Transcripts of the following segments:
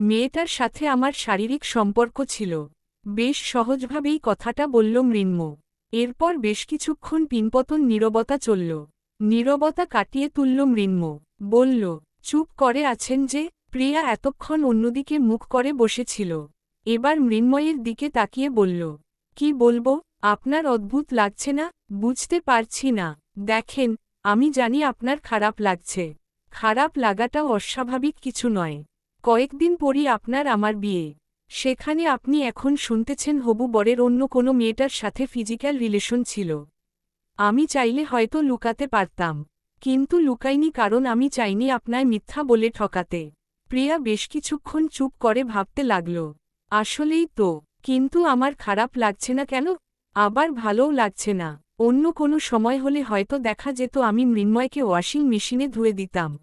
মেয়েটার সাথে আমার শারীরিক সম্পর্ক ছিল। বেশ সহজভাবেই কথাটা বলল মৃন্ম। এরপর বেশ কিছুক্ষণ পিনপতন নীরবতা চলল। নীরবতা কাটিয়ে তুলল মৃন্ম। বলল, চুপ করে আছেন যে? প্রিয়া এতক্ষণ অন্যদিকে মুখ করে বসেছিল। এবার মৃন্ময়ের দিকে তাকিয়ে বলল, কি বলব? আপনার অদ্ভুত লাগছে না? বুঝতে পারছি না। দেখেন, আমি জানি আপনার খারাপ লাগছে। খারাপ লাগাটাও অস্বাভাবিক কিছু নয়। কয়েকদিন পরই আপনার আমার বিয়ে। সেখানে আপনি এখন শুনতেছেন হবু বরের অন্য কোনো মেয়েটার সাথে ফিজিক্যাল রিলেশন ছিল। আমি চাইলে হয়তো লুকাতে পারতাম। কিন্তু লুকাইনি কারণ আমি চাইনি আপনায় মিথ্যা বলে ঠকাতে। প্রিয়া বেশ কিছুক্ষণ চুপ করে ভাবতে লাগল। আসলেই তো, কিন্তু আমার খারাপ লাগছে না কেন? আবার ভালোও লাগছে না। অন্য কোনো সময় হলে হয়তো দেখা যেত আমি মৃন্ময়কে ওয়াশিং মেশিনে ধুয়ে দিতাম।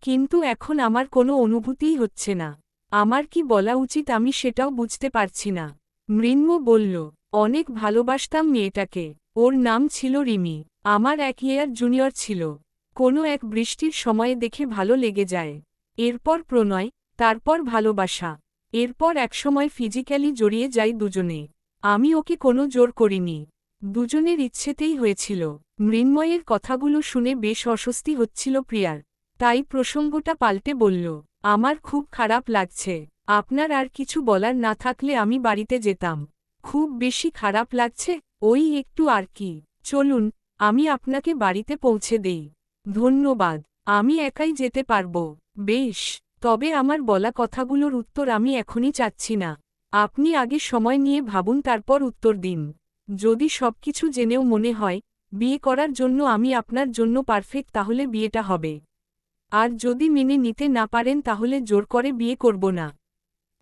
কিন্তু এখন আমার কোনো অনুভূতিই হচ্ছে না। আমার কি বলা উচিত আমি সেটাও বুঝতে পারছি না। মৃন্ম বলল, অনেক ভালোবাসতাম মেয়েটাকে। ওর নাম ছিল রিমি। আমার এক ইয়ার জুনিয়র ছিল। কোনো এক বৃষ্টির সময়ে দেখে ভালো লেগে যায়। এরপর প্রণয়, তারপর ভালোবাসা। এরপর একসময় ফিজিক্যালি জড়িয়ে যাই দুজনে। আমি ওকে কোনো জোর করিনি। দুজনের ইচ্ছেতেই হয়েছিল। মৃন্ময়ের কথাগুলো শুনে বেশ অস্বস্তি হচ্ছিল প্রিয়ার। তাই প্রসঙ্গটা পাল্টে বলল, আমার খুব খারাপ লাগছে। আপনার আর কিছু বলার না থাকলে আমি বাড়িতে যেতাম। খুব বেশি খারাপ লাগছে, ওই একটু আর কি। চলুন, আমি আপনাকে বাড়িতে পৌঁছে দেই। ধন্যবাদ, আমি একাই যেতে পারব। বেশ, তবে আমার বলা কথাগুলোর উত্তর আমি এখনই চাচ্ছি না। আপনি আগে সময় নিয়ে ভাবুন, তারপর উত্তর দিন। যদি সবকিছু জেনেও মনে হয়, বিয়ে করার জন্য আমি আপনার জন্য পারফেক্ট, তাহলে বিয়েটা হবে। আর যদি মেনে নিতে না পারেন তাহলে জোর করে বিয়ে করব না।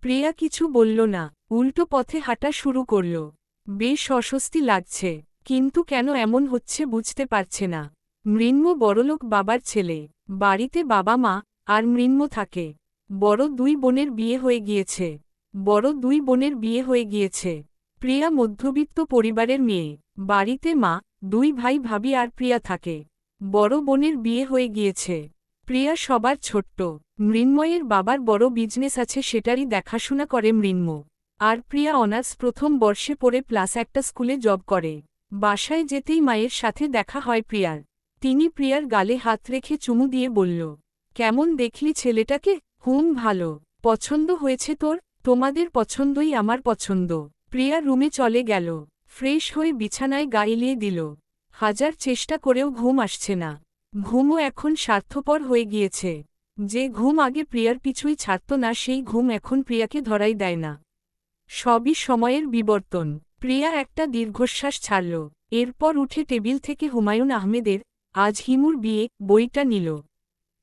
প্রিয়া কিছু বলল না, উল্টো পথে হাঁটা শুরু করল। বেশ অস্বস্তি লাগছে, কিন্তু কেন এমন হচ্ছে বুঝতে পারছে না। মৃন্ম বড়লোক বাবার ছেলে, বাড়িতে বাবা মা আর মৃন্ম থাকে। বড় দুই বোনের বিয়ে হয়ে গিয়েছে। বড় দুই বোনের বিয়ে হয়ে গিয়েছে। প্রিয়া মধ্যবিত্ত পরিবারের মেয়ে, বাড়িতে মা, দুই ভাই ভাবি আর প্রিয়া থাকে। বড় বোনের বিয়ে হয়ে গিয়েছে। প্রিয়া সবার ছোট্ট। মৃন্ময়ের বাবার বড় বিজনেস আছে সেটারই দেখাশোনা করে মৃন্ম। আর প্রিয়া অনার্স প্রথম বর্ষে পড়ে প্লাস একটা স্কুলে জব করে। বাসায় যেতেই মায়ের সাথে দেখা হয় প্রিয়ার। তিনি প্রিয়ার গালে হাত রেখে চুমু দিয়ে বলল, কেমন দেখলি ছেলেটাকে? হুম, ভালো। পছন্দ হয়েছে তোর? তোমাদের পছন্দই আমার পছন্দ। প্রিয়া রুমে চলে গেল। ফ্রেশ হয়ে বিছানায় গাইলিয়ে দিল। হাজার চেষ্টা করেও ঘুম আসছে না। ঘুমও এখন স্বার্থপর হয়ে গিয়েছে। যে ঘুম আগে প্রিয়ার পিছুই ছাড়ত না, সেই ঘুম এখন প্রিয়াকে ধরাই দেয় না। সবই সময়ের বিবর্তন। প্রিয়া একটা দীর্ঘশ্বাস ছাড়ল। এরপর উঠে টেবিল থেকে হুমায়ুন আহমেদের আজ হিমুর বিয়ে বইটা নিল।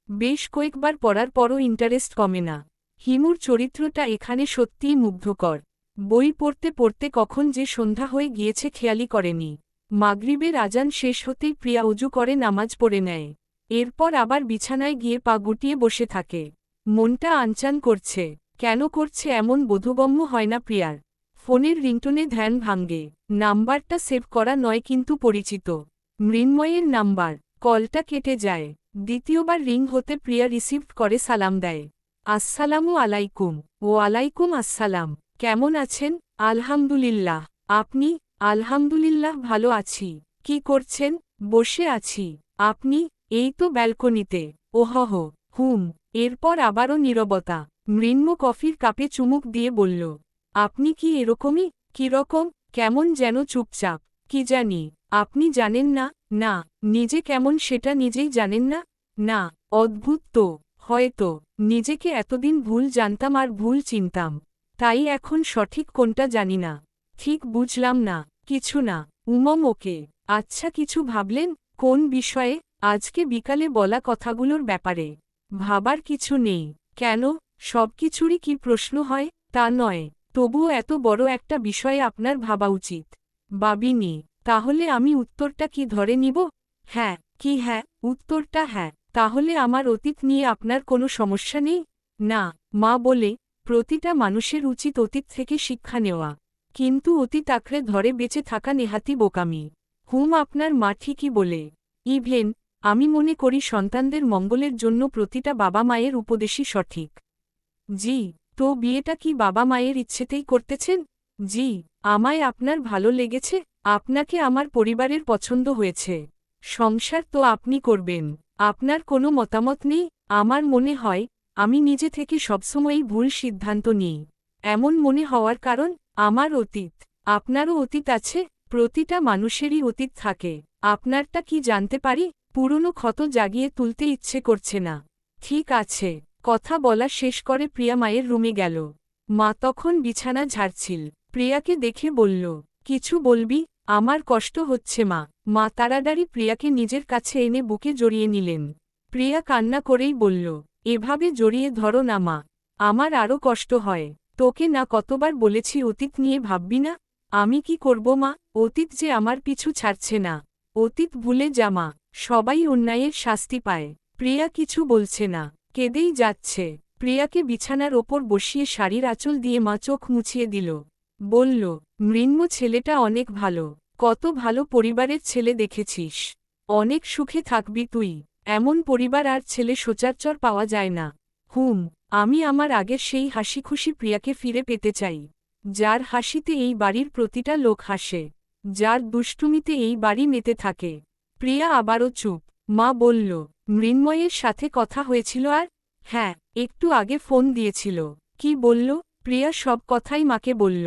বেশ কয়েকবার পড়ার পরও ইন্টারেস্ট কমে না। হিমুর চরিত্রটা এখানে সত্যিই মুগ্ধকর। বই পড়তে পড়তে কখন যে সন্ধ্যা হয়ে গিয়েছে খেয়ালি করেনি। মাগরিবের আজান শেষ হতেই প্রিয়া উজু করে, নামাজ পড়ে নেয়। এরপর আবার বিছানায় গিয়ে পা গুটিয়ে বসে থাকে। মনটা আনচান করছে। কেন করছে এমন বোধগম্য হয় না প্রিয়ার। ফোনের রিংটোনে ধ্যান ভাঙ্গে। নাম্বারটা সেভ করা নয় কিন্তু পরিচিত। মৃন্ময়ের নাম্বার। কলটা কেটে যায়। দ্বিতীয়বার রিং হতে প্রিয়া রিসিভ করে সালাম দেয়। আসসালামু আলাইকুম। ও আলাইকুম আসসালাম। কেমন আছেন? আলহামদুলিল্লাহ। আপনি? আলহামদুলিল্লাহ, ভালো আছি। কি করছেন? বসে আছি। আপনি? এই তো ব্যালকনিতে। ওহহ হুম। এরপর আবারও নীরবতা। মৃন্ম কফির কাপে চুমুক দিয়ে বলল, আপনি কি এরকমই? কীরকম কেমন যেন চুপচাপ। কি জানি? আপনি জানেন না? না। নিজে কেমন সেটা নিজেই জানেন না? না। অদ্ভুত তো। হয়তো। নিজেকে এতদিন ভুল জানতাম আর ভুল চিনতাম। তাই এখন সঠিক কোনটা জানি না। ঠিক বুঝলাম না, কিছু না। উমম, ওকে। আচ্ছা কিছু ভাবলেন? কোন বিষয়ে? আজকে বিকালে বলা কথাগুলোর ব্যাপারে। ভাবার কিছু নেই। কেন? সবকিছুরই কি প্রশ্ন হয়? তা নয়। তবুও এত বড় একটা বিষয়ে আপনার ভাবা উচিত। বাবিনি, তাহলে আমি উত্তরটা কি ধরে নিব? হ্যাঁ কি হ্যাঁ? উত্তরটা হ্যাঁ। তাহলে আমার অতীত নিয়ে আপনার কোনো সমস্যা নেই? না, মা বলে, প্রতিটা মানুষের উচিত অতীত থেকে শিক্ষা নেওয়া। কিন্তু অতি আঁকড়ে ধরে বেঁচে থাকা নেহাতি বোকামি। হুম, আপনার মা ঠিকই বলে। ইভেন, আমি মনে করি সন্তানদের মঙ্গলের জন্য প্রতিটা বাবা মায়ের উপদেশই সঠিক। জি, তো বিয়েটা কি বাবা মায়ের ইচ্ছেতেই করতেছেন? জি, আমায় আপনার ভালো লেগেছে, আপনাকে আমার পরিবারের পছন্দ হয়েছে। সংসার তো আপনি করবেন, আপনার কোনো মতামত নেই, আমার মনে হয়, আমি নিজে থেকে সবসময়ই ভুল সিদ্ধান্ত নিই। এমন মনে হওয়ার কারণ আমার অতীত, আপনারও অতীত আছে, প্রতিটা মানুষেরই অতীত থাকে, আপনারটা কি জানতে পারি? পুরনো ক্ষত জাগিয়ে তুলতে ইচ্ছে করছে না। ঠিক আছে, কথা বলা শেষ করে প্রিয়া মায়ের রুমে গেল। মা তখন বিছানা ঝাড়ছিল, প্রিয়াকে দেখে বলল, কিছু বলবি? আমার কষ্ট হচ্ছে মা। মা তাড়াতাড়ি প্রিয়াকে নিজের কাছে এনে বুকে জড়িয়ে নিলেন। প্রিয়া কান্না করেই বলল, এভাবে জড়িয়ে ধরো না মা, আমার আরও কষ্ট হয়। তোকে না কতবার বলেছি অতীত নিয়ে ভাববি না? আমি কি করব মা? অতীত যে আমার পিছু ছাড়ছে না। অতীত ভুলে যা মা। সবাই অন্যায়ের শাস্তি পায়। প্রিয়া কিছু বলছে না। কেঁদেই যাচ্ছে। প্রিয়াকে বিছানার ওপর বসিয়ে শাড়ির আঁচল দিয়ে মা চোখ মুছিয়ে দিল। বলল মৃন্ম ছেলেটা অনেক ভালো। কত ভালো পরিবারের ছেলে দেখেছিস। অনেক সুখে থাকবি তুই। এমন পরিবার আর ছেলে সোচারচর পাওয়া যায় না। হুম আমি আমার আগের সেই হাসি খুশি প্রিয়াকে ফিরে পেতে চাই, যার হাসিতে এই বাড়ির প্রতিটা লোক হাসে, যার দুষ্টুমিতে এই বাড়ি মেতে থাকে। প্রিয়া আবারও চুপ। মা বলল, মৃন্ময়ের সাথে কথা হয়েছিল আর? হ্যাঁ একটু আগে ফোন দিয়েছিল। কি বলল? প্রিয়া সব কথাই মাকে বলল।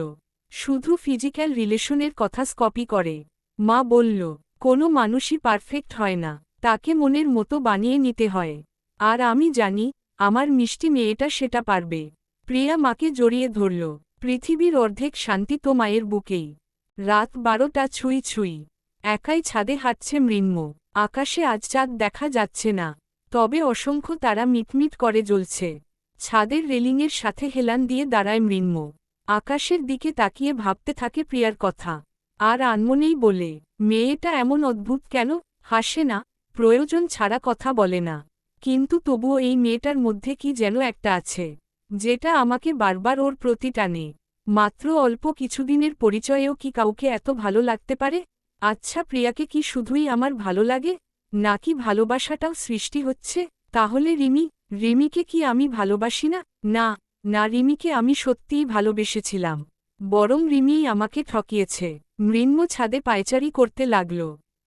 শুধু ফিজিক্যাল রিলেশনের কথা স্কপি করে। মা বলল, কোনো মানুষই পারফেক্ট হয় না, তাকে মনের মতো বানিয়ে নিতে হয়। আর আমি জানি আমার মিষ্টি মেয়েটা সেটা পারবে। প্রিয়া মাকে জড়িয়ে ধরল। পৃথিবীর অর্ধেক শান্তি তো মায়ের বুকেই। রাত বারোটা ছুঁই ছুঁই। একাই ছাদে হাঁটছে মৃন্ম। আকাশে আজ চাঁদ দেখা যাচ্ছে না। তবে অসংখ্য তারা মিটমিট করে জ্বলছে। ছাদের রেলিংয়ের সাথে হেলান দিয়ে দাঁড়ায় মৃন্ম। আকাশের দিকে তাকিয়ে ভাবতে থাকে প্রিয়ার কথা। আর আনমনেই বলে, মেয়েটা এমন অদ্ভুত কেন? হাসে না। প্রয়োজন ছাড়া কথা বলে না। কিন্তু তবুও এই মেয়েটার মধ্যে কি যেন একটা আছে, যেটা আমাকে বারবার ওর প্রতি টানে। মাত্র অল্প কিছুদিনের পরিচয়েও কি কাউকে এত ভালো লাগতে পারে? আচ্ছা প্রিয়াকে কি শুধুই আমার ভালো লাগে, নাকি ভালোবাসাটাও সৃষ্টি হচ্ছে? তাহলে রিমি, রিমিকে কি আমি ভালোবাসি না? না না, রিমিকে আমি সত্যিই ভালোবেসেছিলাম। বরং রিমিই আমাকে ঠকিয়েছে। মৃন্ম ছাদে পায়চারি করতে লাগল।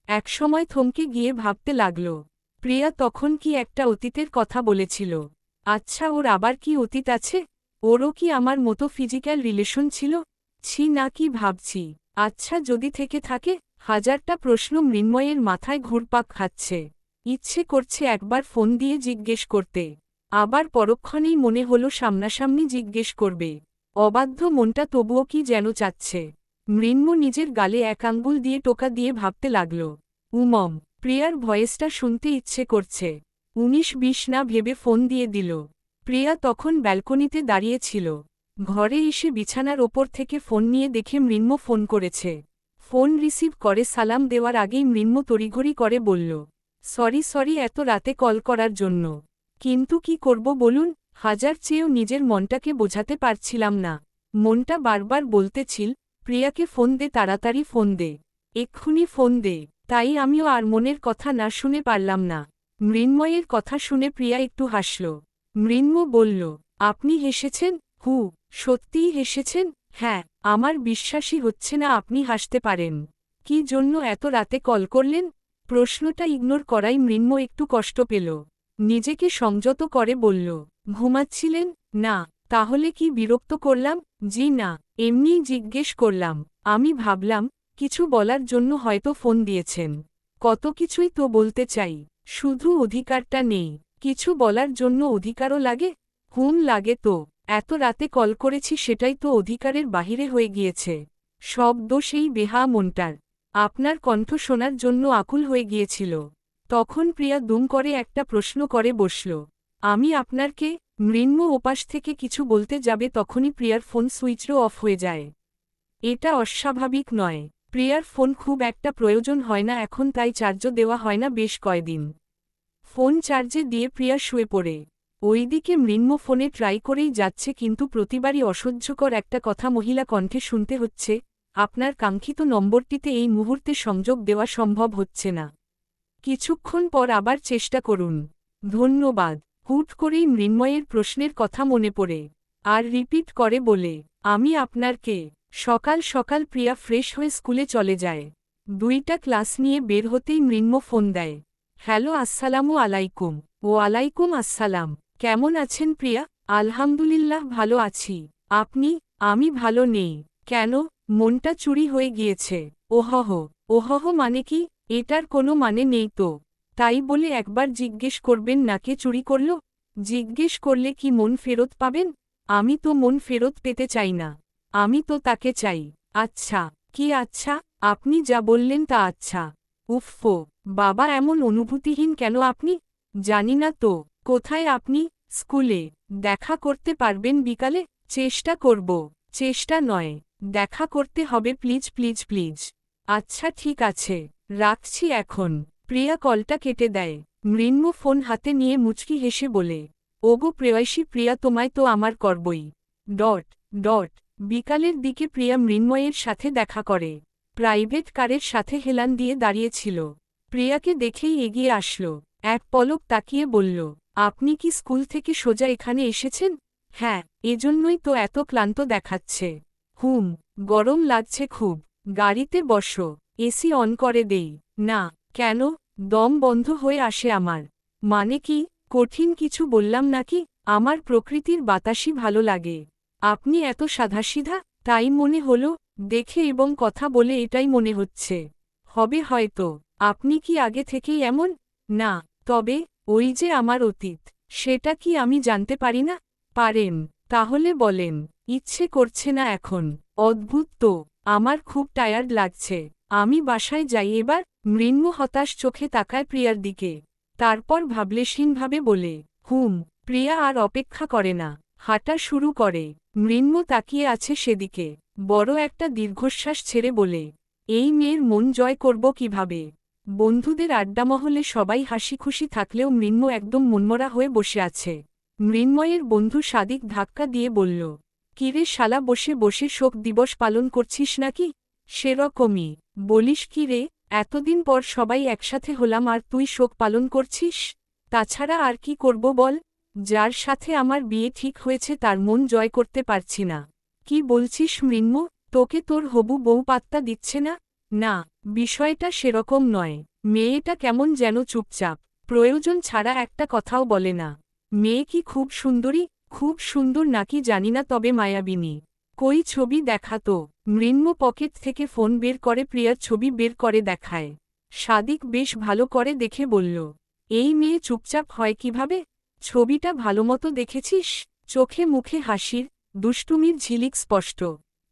একসময় থমকে গিয়ে ভাবতে লাগল প্রিয়া তখন কি একটা অতীতের কথা বলেছিল। আচ্ছা ওর আবার কি অতীত আছে? ওরও কি আমার মতো ফিজিক্যাল রিলেশন ছিল? ছি না, কি ভাবছি। আচ্ছা যদি থেকে থাকে, হাজারটা প্রশ্ন মৃন্ময়ের মাথায় ঘুরপাক খাচ্ছে। ইচ্ছে করছে একবার ফোন দিয়ে জিজ্ঞেস করতে। আবার পরক্ষণেই মনে হলো সামনাসামনি জিজ্ঞেস করবে। অবাধ্য মনটা তবুও কি যেন চাচ্ছে। মৃন্ম নিজের গালে এক আঙ্গুল দিয়ে টোকা দিয়ে ভাবতে লাগল। উমম প্রিয়ার ভয়েসটা শুনতে ইচ্ছে করছে। উনিশ বিশ না ভেবে ফোন দিয়ে দিল। প্রিয়া তখন ব্যালকনিতে দাঁড়িয়েছিল। ঘরে এসে বিছানার ওপর থেকে ফোন নিয়ে দেখে মৃন্ম ফোন করেছে। ফোন রিসিভ করে সালাম দেওয়ার আগেই মৃন্ম তড়িঘড়ি করে বলল, সরি সরি, এত রাতে কল করার জন্য। কিন্তু কি করব বলুন? হাজার চেয়েও নিজের মনটাকে বোঝাতে পারছিলাম না। মনটা বারবার বলতেছিল, প্রিয়াকে ফোন দে, তাড়াতাড়ি ফোন দে। এক্ষুনি ফোন দে। তাই আমিও আর মনের কথা না শুনে পারলাম না। মৃন্ময়ের কথা শুনে প্রিয়া একটু হাসল। মৃন্ম বলল, আপনি হেসেছেন? হু, সত্যিই হেসেছেন? হ্যাঁ আমার বিশ্বাসই হচ্ছে না আপনি হাসতে পারেন। কি জন্য এত রাতে কল করলেন? প্রশ্নটা ইগনোর করাই মৃন্ম একটু কষ্ট পেল। নিজেকে সংযত করে বলল, ঘুমাচ্ছিলেন? না, তাহলে কি বিরক্ত করলাম? জি না, এমনিই জিজ্ঞেস করলাম। আমি ভাবলাম কিছু বলার জন্য হয়তো ফোন দিয়েছেন। কত কিছুই তো বলতে চাই। শুধু অধিকারটা নেই। কিছু বলার জন্য অধিকারও লাগে হুম লাগে তো। এত রাতে কল করেছি সেটাই তো অধিকারের বাহিরে হয়ে গিয়েছে। সব দোষ এই বেহা মনটার। আপনার কণ্ঠ শোনার জন্য আকুল হয়ে গিয়েছিল। তখন প্রিয়া দুম করে একটা প্রশ্ন করে বসল। আমি আপনারকে, মৃন্ম ওপাশ থেকে কিছু বলতে যাবে তখনই প্রিয়ার ফোন সুইচও অফ হয়ে যায়। এটা অস্বাভাবিক নয়। প্রিয়ার ফোন খুব একটা প্রয়োজন হয় না, এখন তাই চার্জও দেওয়া হয় না বেশ কয়দিন ফোন চার্জে দিয়ে প্রিয়া শুয়ে পড়ে। ওইদিকে মৃন্ম ফোনে ট্রাই করেই যাচ্ছে, কিন্তু প্রতিবারই অসহ্যকর একটা কথা মহিলা কণ্ঠে শুনতে হচ্ছে, আপনার কাঙ্ক্ষিত নম্বরটিতে এই মুহূর্তে সংযোগ দেওয়া সম্ভব হচ্ছে না। কিছুক্ষণ পর আবার চেষ্টা করুন। ধন্যবাদ। হুট করেই মৃন্ময়ের প্রশ্নের কথা মনে পড়ে। আর রিপিট করে বলে, আমি আপনার কে সকাল সকাল প্রিয়া ফ্রেশ হয়ে স্কুলে চলে যায়। দুইটা ক্লাস নিয়ে বের হতেই মৃন্ম ফোন দেয়। হ্যালো, আসসালামু আলাইকুম। ও আলাইকুম আসসালাম। কেমন আছেন প্রিয়া? আলহামদুলিল্লাহ, ভালো আছি। আপনি? আমি ভালো নেই। কেন? মনটা চুরি হয়ে গিয়েছে। ওহহ ওহহ মানে কি? এটার কোনো মানে নেই তো। তাই বলে একবার জিজ্ঞেস করবেন, নাকে চুরি করল? জিজ্ঞেস করলে কি মন ফেরত পাবেন? আমি তো মন ফেরত পেতে চাই না। আমি তো তাকে চাই। আচ্ছা কি আচ্ছা? আপনি যা বললেন তা আচ্ছা। উফফো, বাবা এমন অনুভূতিহীন কেন আপনি? জানি না তো, কোথায় আপনি? স্কুলে। দেখা করতে পারবেন বিকালে? চেষ্টা করব। চেষ্টা নয়। দেখা করতে হবে, প্লিজ প্লিজ প্লিজ। আচ্ছা ঠিক আছে। রাখছি এখন। প্রিয়া কলটা কেটে দেয়। মৃন্ম ফোন হাতে নিয়ে মুচকি হেসে বলে, ওগো, প্রেয়সী প্রিয়া, তোমায় তো আমার করবই। ডট ডট বিকালের দিকে প্রিয়া মৃন্ময়ের সাথে দেখা করে। প্রাইভেট কারের সাথে হেলান দিয়ে দাঁড়িয়েছিল। প্রিয়াকে দেখেই এগিয়ে আসল। এক পলক তাকিয়ে বলল, আপনি কি স্কুল থেকে সোজা এখানে এসেছেন? হ্যাঁ এজন্যই তো এত ক্লান্ত দেখাচ্ছে। হুম, গরম লাগছে খুব। গাড়িতে বসো, এসি অন করে দেই। না, কেন? দম বন্ধ হয়ে আসে আমার। মানে কি? কঠিন কিছু বললাম নাকি? আমার প্রকৃতির বাতাসই ভালো লাগে। আপনি এত সাধাসিধা, তাই মনে হল, দেখে এবং কথা বলে এটাই মনে হচ্ছে। হবে হয়তো। আপনি কি আগে থেকেই এমন? না, তবে, ওই যে আমার অতীত, সেটা কি আমি জানতে পারি না? পারেন, তাহলে বলেন, ইচ্ছে করছে না এখন। অদ্ভুত তো, আমার খুব টায়ার্ড লাগছে। আমি বাসায় যাই এবার, মৃন্ম হতাশ চোখে তাকায় প্রিয়ার দিকে। তারপর ভাবলেশীনভাবে বলে, হুম, প্রিয়া আর অপেক্ষা করে না। হাঁটা শুরু করে। মৃন্ম তাকিয়ে আছে সেদিকে। বড় একটা দীর্ঘশ্বাস ছেড়ে বলে, এই মেয়ের মন জয় করব কীভাবে? বন্ধুদের আড্ডামহলে সবাই হাসি খুশি থাকলেও মৃন্ম একদম মনমরা হয়ে বসে আছে। মৃন্ময়ের বন্ধু সাদিক ধাক্কা দিয়ে বলল, কিরে শালা বসে বসে শোক দিবস পালন করছিস নাকি? সেরকমই। বলিস কি রে, এতদিন পর সবাই একসাথে হলাম আর তুই শোক পালন করছিস? তাছাড়া আর কি করব বল? যার সাথে আমার বিয়ে ঠিক হয়েছে তার মন জয় করতে পারছি না। কি বলছিস মৃন্ম? তোকে তোর হবু বউ পাত্তা দিচ্ছে না? না, বিষয়টা সেরকম নয়। মেয়েটা কেমন যেন চুপচাপ। প্রয়োজন ছাড়া একটা কথাও বলে না। মেয়ে কি খুব সুন্দরী? খুব সুন্দর নাকি জানি না, তবে মায়াবিনী। কই ছবি দেখাতো মৃন্ম পকেট থেকে ফোন বের করে, প্রিয়ার ছবি বের করে দেখায়। সাদিক বেশ ভালো করে দেখে বলল, এই মেয়ে চুপচাপ হয় কীভাবে? ছবিটা ভালোমতো দেখেছিস? চোখে মুখে হাসির, দুষ্টুমির ঝিলিক স্পষ্ট।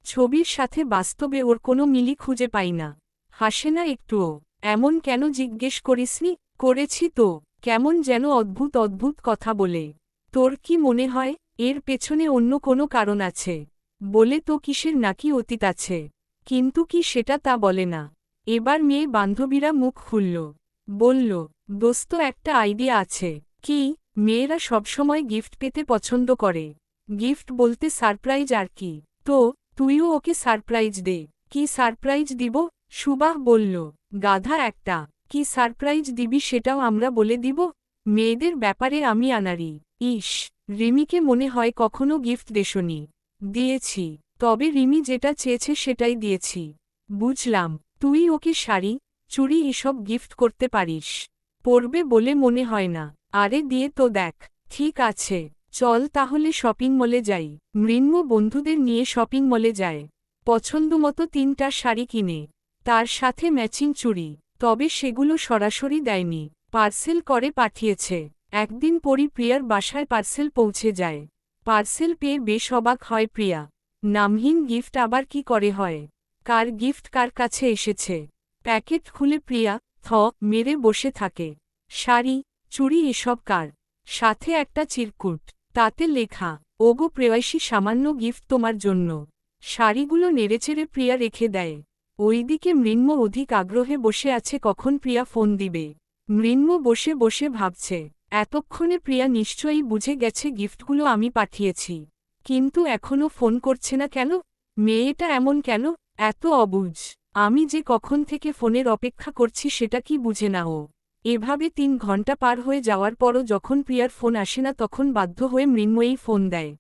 ছবির সাথে বাস্তবে ওর কোনো মিলি খুঁজে পাই না। হাসে না একটুও। এমন কেন জিজ্ঞেস করিসনি? করেছি তো। কেমন যেন অদ্ভুত অদ্ভুত কথা বলে। তোর কি মনে হয়? এর পেছনে অন্য কোনো কারণ আছে। বলে তো কিসের নাকি অতীত আছে। কিন্তু কি সেটা তা বলে না। এবার মেয়ে বান্ধবীরা মুখ খুলল। বলল, দোস্ত, একটা আইডিয়া আছে। কি? মেয়েরা সবসময় গিফট পেতে পছন্দ করে। গিফট বলতে সারপ্রাইজ আর কি। তো, তুইও ওকে সারপ্রাইজ দে। কি সারপ্রাইজ দিব? সুবাহ বলল, গাধা একটা। কি সারপ্রাইজ দিবি সেটাও আমরা বলে দিব? মেয়েদের ব্যাপারে আমি আনারি। ইস, রিমিকে মনে হয় কখনো গিফট দেশনি দিয়েছি, তবে রিমি যেটা চেয়েছে সেটাই দিয়েছি। বুঝলাম, তুই ওকে শাড়ি, চুড়ি এসব গিফট করতে পারিস। পরবে বলে মনে হয় না। আরে দিয়ে তো দেখ। ঠিক আছে। চল তাহলে শপিং মলে যাই। মৃন্ম বন্ধুদের নিয়ে শপিং মলে যায়। পছন্দমতো তিনটা শাড়ি কিনে। তার সাথে ম্যাচিং চুড়ি। তবে সেগুলো সরাসরি দেয়নি। পার্সেল করে পাঠিয়েছে। একদিন পরই প্রিয়ার বাসায় পার্সেল পৌঁছে যায়। পার্সেল পেয়ে বেশ অবাক হয় প্রিয়া। নামহীন গিফট আবার কি করে হয়? কার গিফট কার কাছে এসেছে? প্যাকেট খুলে প্রিয়া থ মেরে বসে থাকে। শাড়ি, চুড়ি এসব কার? সাথে একটা চিরকুট, তাতে লেখা, ওগো প্রেয়সী, সামান্য গিফট তোমার জন্য। শাড়িগুলো নেড়েচেড়ে প্রিয়া রেখে দেয়। ওইদিকে মৃন্ম অধিক আগ্রহে বসে আছে কখন প্রিয়া ফোন দিবে। মৃন্ম বসে বসে ভাবছে, এতক্ষণে প্রিয়া নিশ্চয়ই বুঝে গেছে গিফটগুলো আমি পাঠিয়েছি। কিন্তু এখনও ফোন করছে না কেন? মেয়েটা এমন কেন? এত অবুঝ আমি যে কখন থেকে ফোনের অপেক্ষা করছি সেটা কি বুঝে না ও এভাবে তিন ঘণ্টা পার হয়ে যাওয়ার পরও যখন প্রিয়ার ফোন আসে না তখন বাধ্য হয়ে মৃন্ময়ী ফোন দেয়।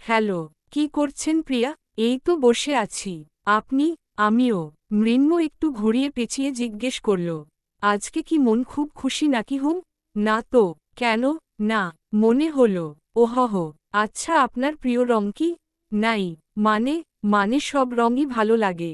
হ্যালো, কি করছেন প্রিয়া? এই তো বসে আছি। আপনি? আমিও। মৃন্ম একটু ঘুরিয়ে পেঁচিয়ে জিজ্ঞেস করল, আজকে কি মন খুব খুশি নাকি হুম? না তো। কেন? না। মনে হল। ওহহ আচ্ছা আপনার প্রিয় রং কি? নাই। মানে? মানে সব রঙই ভালো লাগে।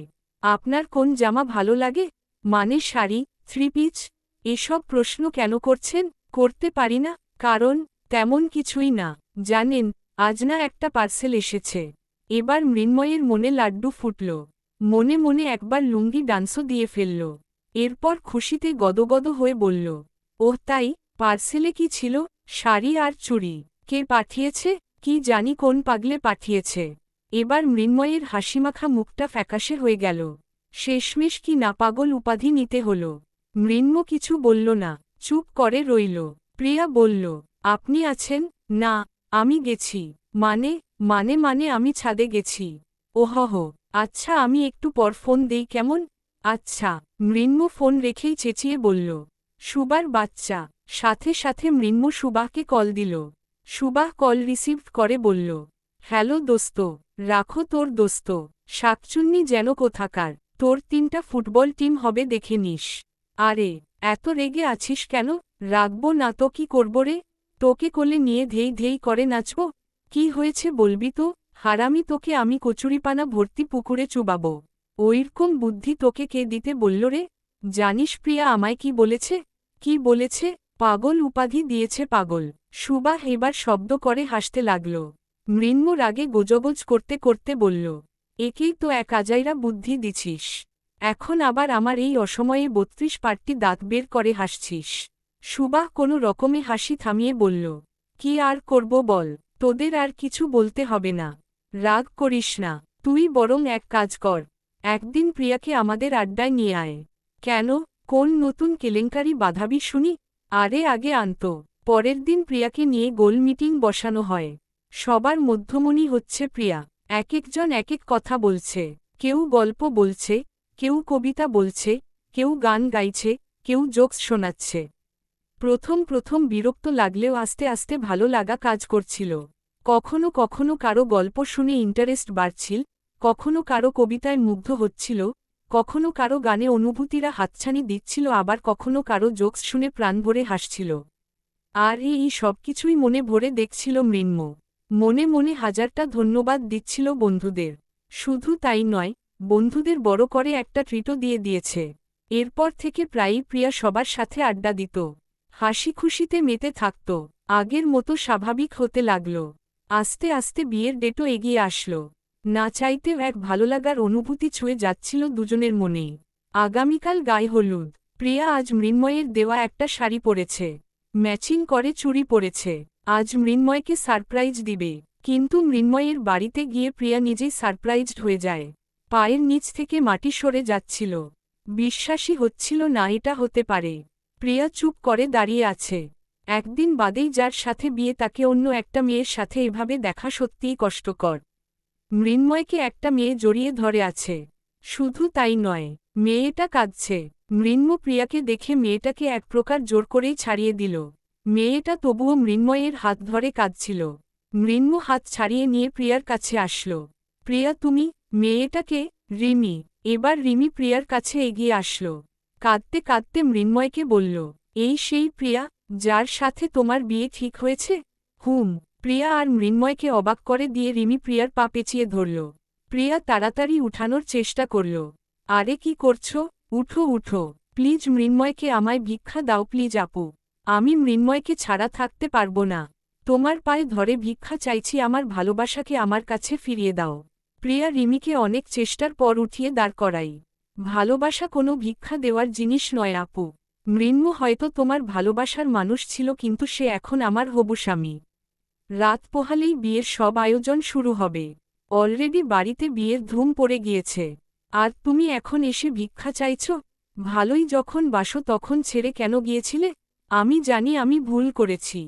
আপনার কোন জামা ভালো লাগে? মানে শাড়ি থ্রি পিচ এসব প্রশ্ন কেন করছেন? করতে পারি না, কারণ তেমন কিছুই না। জানেন, আজ না একটা পার্সেল এসেছে। এবার মৃন্ময়ের মনে লাড্ডু ফুটল। মনে মনে একবার লুঙ্গি ডান্সও দিয়ে ফেলল। এরপর খুশিতে গদগদ হয়ে বলল, ওহ, তাই? পার্সেলে কি ছিল? শাড়ি আর চুড়ি। কে পাঠিয়েছে? কি জানি কোন পাগলে পাঠিয়েছে? এবার মৃন্ময়ের হাসিমাখা মুখটা ফ্যাকাশে হয়ে গেল। শেষমেশ কি না পাগল উপাধি নিতে হল। মৃন্ম কিছু বলল না, চুপ করে রইল। প্রিয়া বলল, আপনি আছেন? না, আমি গেছি। মানে মানে মানে আমি ছাদে গেছি। ওহহ আচ্ছা আমি একটু পর ফোন দেই, কেমন? আচ্ছা। মৃন্ম ফোন রেখেই চেঁচিয়ে বলল, সুবার বাচ্চা। সাথে সাথে মৃন্ম সুবাহকে কল দিল। সুবাহ কল রিসিভ করে বলল হ্যালো দোস্ত, রাখো তোর দোস্ত, শাকচুন্নি যেন কোথাকার, তোর তিনটা ফুটবল টিম হবে দেখে নিস। আরে, এত রেগে আছিস কেন? রাখব না তো কি করব রে? তোকে কোলে নিয়ে ধেই ধেই করে নাচব? কি হয়েছে বলবি তো? হারামি তোকে আমি কচুরিপানা ভর্তি পুকুরে চুবাব। ওইরকম বুদ্ধি তোকে কে দিতে বলল রে? জানিস প্রিয়া আমায় কি বলেছে? কি বলেছে? পাগল উপাধি দিয়েছে পাগল। সুবাহ এবার শব্দ করে হাসতে লাগল। মৃন্ম রাগে গোজগোজ করতে করতে বলল, একেই তো এক আজাইরা বুদ্ধি দিছিস। এখন আবার আমার এই অসময়ে বত্রিশ পাটটি দাঁত বের করে হাসছিস। সুবাহ কোনো রকমে হাসি থামিয়ে বলল, কি আর করব বল, তোদের আর কিছু বলতে হবে না। রাগ করিস না, তুই বরং এক কাজ কর, একদিন প্রিয়াকে আমাদের আড্ডায় নিয়ে আয়। কেন? কোন নতুন কেলেঙ্কারি বাধাবি শুনি? আরে আগে আনত, পরের দিন প্রিয়াকে নিয়ে গোল মিটিং বসানো হয়। সবার মধ্যমণি হচ্ছে প্রিয়া। এক একজন এক এক কথা বলছে। কেউ গল্প বলছে, কেউ কবিতা বলছে, কেউ গান গাইছে, কেউ জোকস শোনাচ্ছে। প্রথম প্রথম বিরক্ত লাগলেও আস্তে আস্তে ভালো লাগা কাজ করছিল। কখনো কখনো কারও গল্প শুনে ইন্টারেস্ট বাড়ছিল, কখনো কারও কবিতায় মুগ্ধ হচ্ছিল, কখনো কারও গানে অনুভূতিরা হাতছানি দিচ্ছিল, আবার কখনো কারও জোকস শুনে প্রাণ ভরে হাসছিল। আর এই সবকিছুই মনে ভরে দেখছিল মৃন্ম মনে মনে হাজারটা ধন্যবাদ দিচ্ছিল বন্ধুদের। শুধু তাই নয়, বন্ধুদের বড় করে একটা ট্রিটও দিয়ে দিয়েছে। এরপর থেকে প্রায়ই প্রিয়া সবার সাথে আড্ডা দিত। হাসি খুশিতে মেতে থাকত। আগের মতো স্বাভাবিক হতে লাগল। আস্তে আস্তে বিয়ের ডেটও এগিয়ে আসল। না চাইতেও এক ভালোলাগার অনুভূতি ছুঁয়ে যাচ্ছিল দুজনের মনেই আগামীকাল গায়ে হলুদ। প্রিয়া আজ মৃন্ময়ের দেওয়া একটা শাড়ি পরেছে। ম্যাচিং করে চুড়ি পরেছে। আজ মৃন্ময়কে সারপ্রাইজ দিবে। কিন্তু মৃন্ময়ের বাড়িতে গিয়ে প্রিয়া নিজেই সারপ্রাইজড হয়ে যায়। পায়ের নিচ থেকে মাটি সরে যাচ্ছিল। বিশ্বাসই হচ্ছিল না এটা হতে পারে। প্রিয়া চুপ করে দাঁড়িয়ে আছে। একদিন বাদেই যার সাথে বিয়ে তাকে অন্য একটা মেয়ের সাথে এভাবে দেখা সত্যিই কষ্টকর। মৃন্ময়কে একটা মেয়ে জড়িয়ে ধরে আছে। শুধু তাই নয়, মেয়েটা কাঁদছে। মৃন্ম প্রিয়াকে দেখে মেয়েটাকে এক প্রকার জোর করেই ছাড়িয়ে দিল। মেয়েটা তবুও মৃন্ময়ের হাত ধরে কাঁদছিল। মৃন্ম হাত ছাড়িয়ে নিয়ে প্রিয়ার কাছে আসল। প্রিয়া, তুমি? মেয়েটাকে রিমি। এবার রিমি প্রিয়ার কাছে এগিয়ে আসল। কাঁদতে কাঁদতে মৃন্ময়কে বলল, এই সেই প্রিয়া, যার সাথে তোমার বিয়ে ঠিক হয়েছে? হুম। প্রিয়া আর মৃন্ময়কে অবাক করে দিয়ে রিমি প্রিয়ার পা পেঁচিয়ে ধরল। প্রিয়া তাড়াতাড়ি উঠানোর চেষ্টা করল। আরে কি করছ? উঠো উঠো। প্লিজ মৃন্ময়কে আমায় ভিক্ষা দাও, প্লিজ আপু। আমি মৃন্ময়কে ছাড়া থাকতে পারব না। তোমার পায়ে ধরে ভিক্ষা চাইছি, আমার ভালোবাসাকে আমার কাছে ফিরিয়ে দাও। প্রিয়া রিমিকে অনেক চেষ্টার পর উঠিয়ে দাঁড় করাই। ভালোবাসা কোনো ভিক্ষা দেওয়ার জিনিস নয় আপু। মৃন্ম হয়তো তোমার ভালোবাসার মানুষ ছিল, কিন্তু সে এখন আমার হবু স্বামী। রাত পোহালেই বিয়ের সব আয়োজন শুরু হবে। অলরেডি বাড়িতে বিয়ের ধুম পড়ে গিয়েছে। আর তুমি এখন এসে ভিক্ষা চাইছ? ভালোই যখন বাসো তখন ছেড়ে কেন গিয়েছিলে? আমি জানি আমি ভুল করেছি,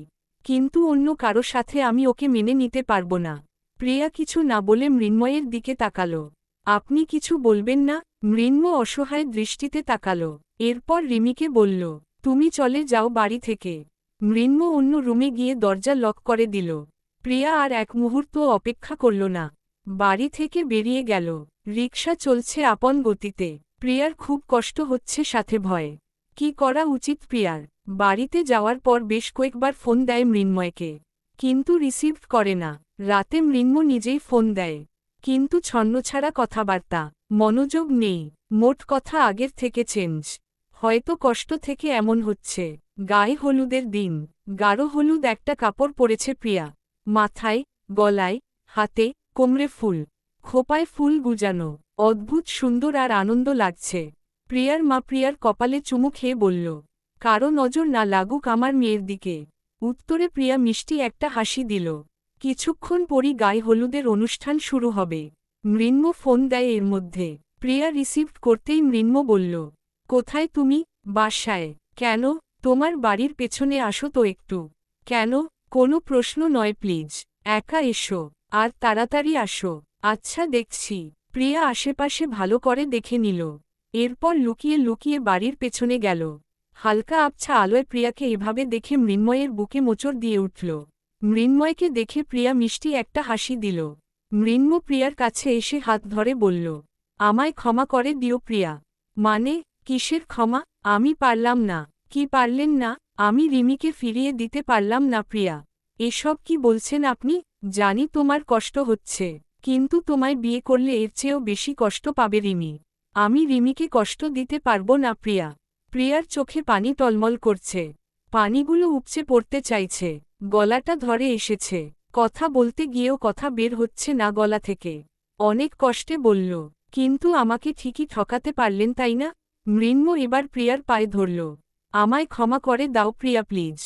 কিন্তু অন্য কারও সাথে আমি ওকে মেনে নিতে পারব না। প্রিয়া কিছু না বলে মৃন্ময়ের দিকে তাকাল। আপনি কিছু বলবেন না? মৃন্ম অসহায় দৃষ্টিতে তাকাল। এরপর রিমিকে বলল, তুমি চলে যাও বাড়ি থেকে। মৃন্ম অন্য রুমে গিয়ে দরজা লক করে দিল। প্রিয়া আর এক মুহূর্ত অপেক্ষা করল না। বাড়ি থেকে বেরিয়ে গেল। রিকশা চলছে আপন গতিতে। প্রিয়ার খুব কষ্ট হচ্ছে সাথে ভয়। কি করা উচিত প্রিয়ার? বাড়িতে যাওয়ার পর বেশ কয়েকবার ফোন দেয় মৃন্ময়কে। কিন্তু রিসিভ করে না। রাতে মৃন্ম নিজেই ফোন দেয়। কিন্তু ছন্নছাড়া কথাবার্তা। মনোযোগ নেই। মোট কথা আগের থেকে চেঞ্জ হয়তো কষ্ট থেকে এমন হচ্ছে। গায়ে হলুদের দিন। গাঢ় হলুদ একটা কাপড় পরেছে প্রিয়া। মাথায়, গলায়, হাতে, কোমরে ফুল। খোপায় ফুল গুজানো। অদ্ভুত সুন্দর আর আনন্দ লাগছে। প্রিয়ার মা প্রিয়ার কপালে চুমু খেয়ে বলল কারও নজর না লাগুক আমার মেয়ের দিকে। উত্তরে প্রিয়া মিষ্টি একটা হাসি দিল। কিছুক্ষণ পরই গায়ে হলুদের অনুষ্ঠান শুরু হবে। মৃন্ম ফোন দেয় এর মধ্যে। প্রিয়া রিসিভ করতেই মৃন্ম বলল, কোথায় তুমি? বাসায়। কেন? তোমার বাড়ির পেছনে আসো তো একটু। কেন? কোনো প্রশ্ন নয় প্লিজ। একা এসো। আর তাড়াতাড়ি আসো। আচ্ছা দেখছি। প্রিয়া আশেপাশে ভালো করে দেখে নিল। এরপর লুকিয়ে লুকিয়ে বাড়ির পেছনে গেল। হালকা আবছা আলোয় প্রিয়াকে এভাবে দেখে মৃন্ময়ের বুকে মোচড় দিয়ে উঠল। মৃন্ময়কে দেখে প্রিয়া মিষ্টি একটা হাসি দিল। মৃন্ম প্রিয়ার কাছে এসে হাত ধরে বলল, আমায় ক্ষমা করে দিও প্রিয়া। মানে কিসের ক্ষমা? আমি পারলাম না। কি পারলেন না? আমি রিমিকে ফিরিয়ে দিতে পারলাম না প্রিয়া। এসব কি বলছেন আপনি? জানি তোমার কষ্ট হচ্ছে। কিন্তু তোমায় বিয়ে করলে এর চেয়েও বেশি কষ্ট পাবে রিমি। আমি রিমিকে কষ্ট দিতে পারব না প্রিয়া। প্রিয়ার চোখে পানি টলমল করছে। পানিগুলো উপচে পড়তে চাইছে। গলাটা ধরে এসেছে। কথা বলতে গিয়েও কথা বের হচ্ছে না গলা থেকে। অনেক কষ্টে বলল, কিন্তু আমাকে ঠিকই ঠকাতে পারলেন, তাই না? মৃন্ম এবার প্রিয়ার পায়ে ধরল, আমায় ক্ষমা করে দাও প্রিয়া, প্লিজ।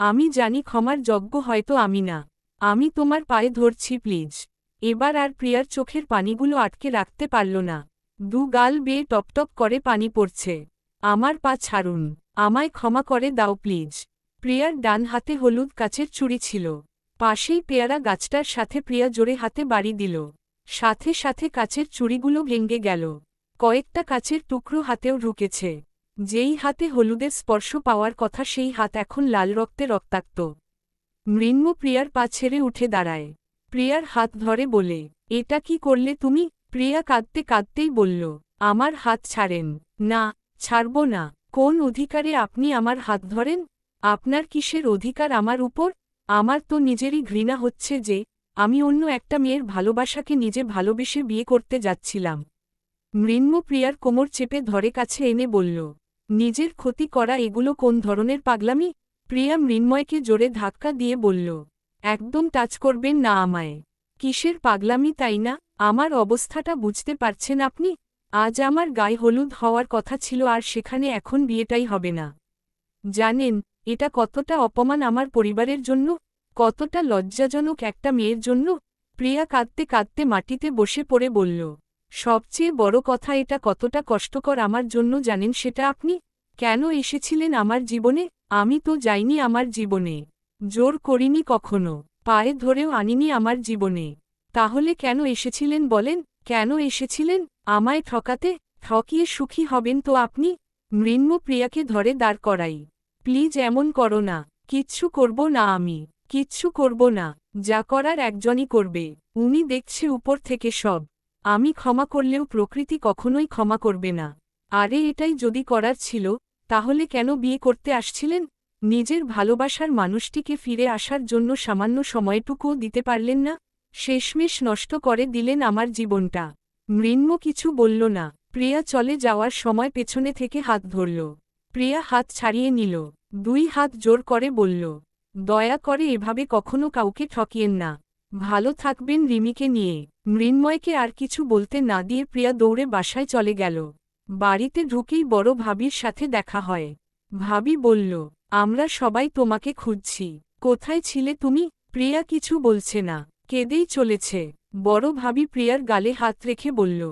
আমি জানি ক্ষমার যজ্ঞ হয়তো আমি না। আমি তোমার পায়ে ধরছি, প্লিজ। এবার আর প্রিয়ার চোখের পানিগুলো আটকে রাখতে পারল না। দু গাল বেয়ে টপটপ করে পানি পড়ছে। আমার পা ছাড়ুন, আমায় ক্ষমা করে দাও প্লিজ। প্রিয়ার ডান হাতে হলুদ কাচের চুড়ি ছিল। পাশেই পেয়ারা গাছটার সাথে প্রিয়া জোরে হাতে বাড়ি দিল। সাথে সাথে কাচের চুড়িগুলো ভেঙ্গে গেল। কয়েকটা কাচের টুকরো হাতেও ঢুকেছে। যেই হাতে হলুদের স্পর্শ পাওয়ার কথা সেই হাত এখন লাল রক্তে রক্তাক্ত। মৃন্ম প্রিয়ার পা ছেড়ে উঠে দাঁড়ায়। প্রিয়ার হাত ধরে বলে, এটা কি করলে তুমি? প্রিয়া কাঁদতে কাঁদতেই বলল, আমার হাত ছাড়েন। না ছাড়ব না। কোন অধিকারে আপনি আমার হাত ধরেন? আপনার কিসের অধিকার আমার উপর? আমার তো নিজেরই ঘৃণা হচ্ছে যে, আমি অন্য একটা মেয়ের ভালোবাসাকে নিজে ভালোবেসে বিয়ে করতে যাচ্ছিলাম। মৃন্ম প্রিয়ার কোমর চেপে ধরে কাছে এনে বলল, নিজের ক্ষতি করা এগুলো কোন ধরনের পাগলামি? প্রিয়া মৃন্ময়কে জোরে ধাক্কা দিয়ে বলল, একদম টাচ করবেন না আমায়। কিসের পাগলামি তাই না? আমার অবস্থাটা বুঝতে পারছেন আপনি? আজ আমার গায়ে হলুদ হওয়ার কথা ছিল আর সেখানে এখন বিয়েটাই হবে না। জানেন, এটা কতটা অপমান আমার পরিবারের জন্য, কতটা লজ্জাজনক একটা মেয়ের জন্য, প্রিয়া কাঁদতে কাঁদতে মাটিতে বসে পড়ে বলল, সবচেয়ে বড় কথা এটা কতটা কষ্টকর আমার জন্য জানেন সেটা আপনি? কেন এসেছিলেন আমার জীবনে? আমি তো যাইনি আমার জীবনে। জোর করিনি কখনো। পায়ে ধরেও আনিনি আমার জীবনে। তাহলে কেন এসেছিলেন বলেন? কেন এসেছিলেন? আমায় ঠকাতে, ঠকিয়ে সুখী হবেন তো আপনি, মৃন্ম প্রিয়াকে ধরে দাঁড় করাই। প্লিজ এমন করো না, কিচ্ছু করব না আমি, কিচ্ছু করব না, যা করার একজনই করবে। উনি দেখছে উপর থেকে সব। আমি ক্ষমা করলেও প্রকৃতি কখনোই ক্ষমা করবে না। আরে এটাই যদি করার ছিল, তাহলে কেন বিয়ে করতে আসছিলেন? নিজের ভালোবাসার মানুষটিকে ফিরে আসার জন্য সামান্য সময়টুকুও দিতে পারলেন না। শেষমেশ নষ্ট করে দিলেন আমার জীবনটা। মৃন্ম কিছু বলল না। প্রিয়া চলে যাওয়ার সময় পেছনে থেকে হাত ধরল। প্রিয়া হাত ছাড়িয়ে নিল। দুই হাত জোর করে বলল, দয়া করে এভাবে কখনো কাউকে ঠকিয়েন না। ভালো থাকবেন রিমিকে নিয়ে। মৃন্ময়কে আর কিছু বলতে না দিয়ে প্রিয়া দৌড়ে বাসায় চলে গেল। বাড়িতে ঢুকেই বড় ভাবির সাথে দেখা হয়। ভাবি বলল, আমরা সবাই তোমাকে খুঁজছি। কোথায় ছিলে তুমি? প্রিয়া কিছু বলছে না। কেঁদেই চলেছে। বড় ভাবি প্রিয়ার গালে হাত রেখে বলল,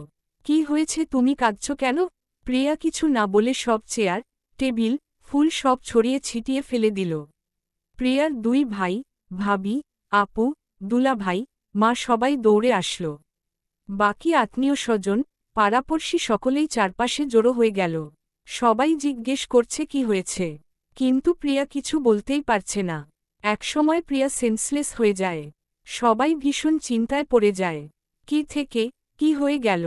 কি হয়েছে? তুমি কাঁদছ কেন? প্রিয়া কিছু না বলে সব চেয়ার, টেবিল, ফুল সব ছড়িয়ে ছিটিয়ে ফেলে দিল। প্রিয়ার দুই ভাই, ভাবি, আপু দুলা ভাই মা সবাই দৌড়ে আসল। বাকি আত্মীয় স্বজন, পাড়াপড়শি সকলেই চারপাশে জড়ো হয়ে গেল। সবাই জিজ্ঞেস করছে কি হয়েছে। কিন্তু প্রিয়া কিছু বলতেই পারছে না। একসময় প্রিয়া সেন্সলেস হয়ে যায়। সবাই ভীষণ চিন্তায় পড়ে যায়। কি থেকে? কি হয়ে গেল?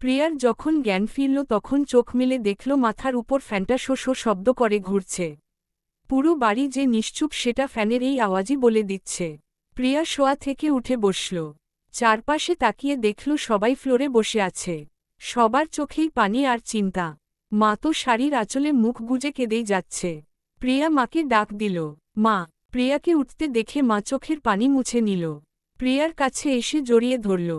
প্রিয়ার যখন জ্ঞান ফিরল তখন চোখ মেলে দেখল মাথার উপর ফ্যানটা শো শো শব্দ করে ঘুরছে। পুরো বাড়ি যে নিশ্চুপ সেটা ফ্যানের এই আওয়াজই বলে দিচ্ছে। প্রিয়া শোয়া থেকে উঠে বসল। চারপাশে তাকিয়ে দেখল সবাই ফ্লোরে বসে আছে। সবার চোখেই পানি আর চিন্তা। মা তো শাড়ির আঁচলে মুখ গুজে কেঁদেই যাচ্ছে। প্রিয়া মাকে ডাক দিল, মা প্রিয়াকে উঠতে দেখে মা চোখের পানি মুছে নিল। প্রিয়ার কাছে এসে জড়িয়ে ধরল।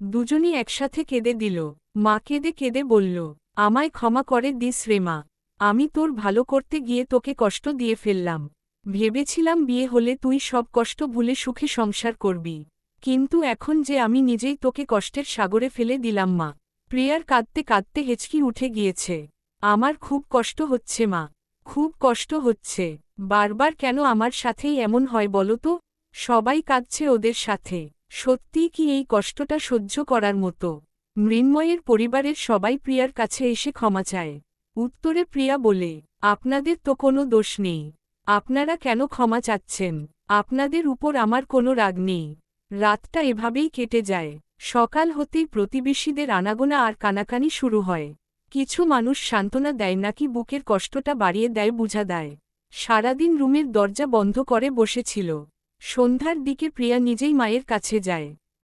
দুজনই একসাথে কেঁদে দিল। মা কেঁদে কেঁদে বলল, আমায় ক্ষমা করে দিস রে মা। আমি তোর ভালো করতে গিয়ে তোকে কষ্ট দিয়ে ফেললাম। ভেবেছিলাম বিয়ে হলে তুই সব কষ্ট ভুলে সুখে সংসার করবি। কিন্তু এখন যে আমি নিজেই তোকে কষ্টের সাগরে ফেলে দিলাম মা। প্রিয়ার কাঁদতে কাঁদতে হেঁচকি উঠে গিয়েছে। আমার খুব কষ্ট হচ্ছে মা। খুব কষ্ট হচ্ছে। বারবার কেন আমার সাথেই এমন হয় বলো তো? সবাই কাঁদছে ওদের সাথে। সত্যিই কি এই কষ্টটা সহ্য করার মতো? মৃন্ময়ের পরিবারের সবাই প্রিয়ার কাছে এসে ক্ষমা চায়। উত্তরে প্রিয়া বলে, আপনাদের তো কোনো দোষ নেই। আপনারা কেন ক্ষমা চাচ্ছেন? আপনাদের উপর আমার কোনো রাগ নেই। রাতটা এভাবেই কেটে যায়। সকাল হতেই প্রতিবেশীদের আনাগোনা আর কানাকানি শুরু হয়। কিছু মানুষ সান্ত্বনা দেয় নাকি বুকের কষ্টটা বাড়িয়ে দেয় বুঝা দেয়। সারাদিন রুমের দরজা বন্ধ করে বসেছিল। সন্ধ্যার দিকে প্রিয়া নিজেই মায়ের কাছে যায়।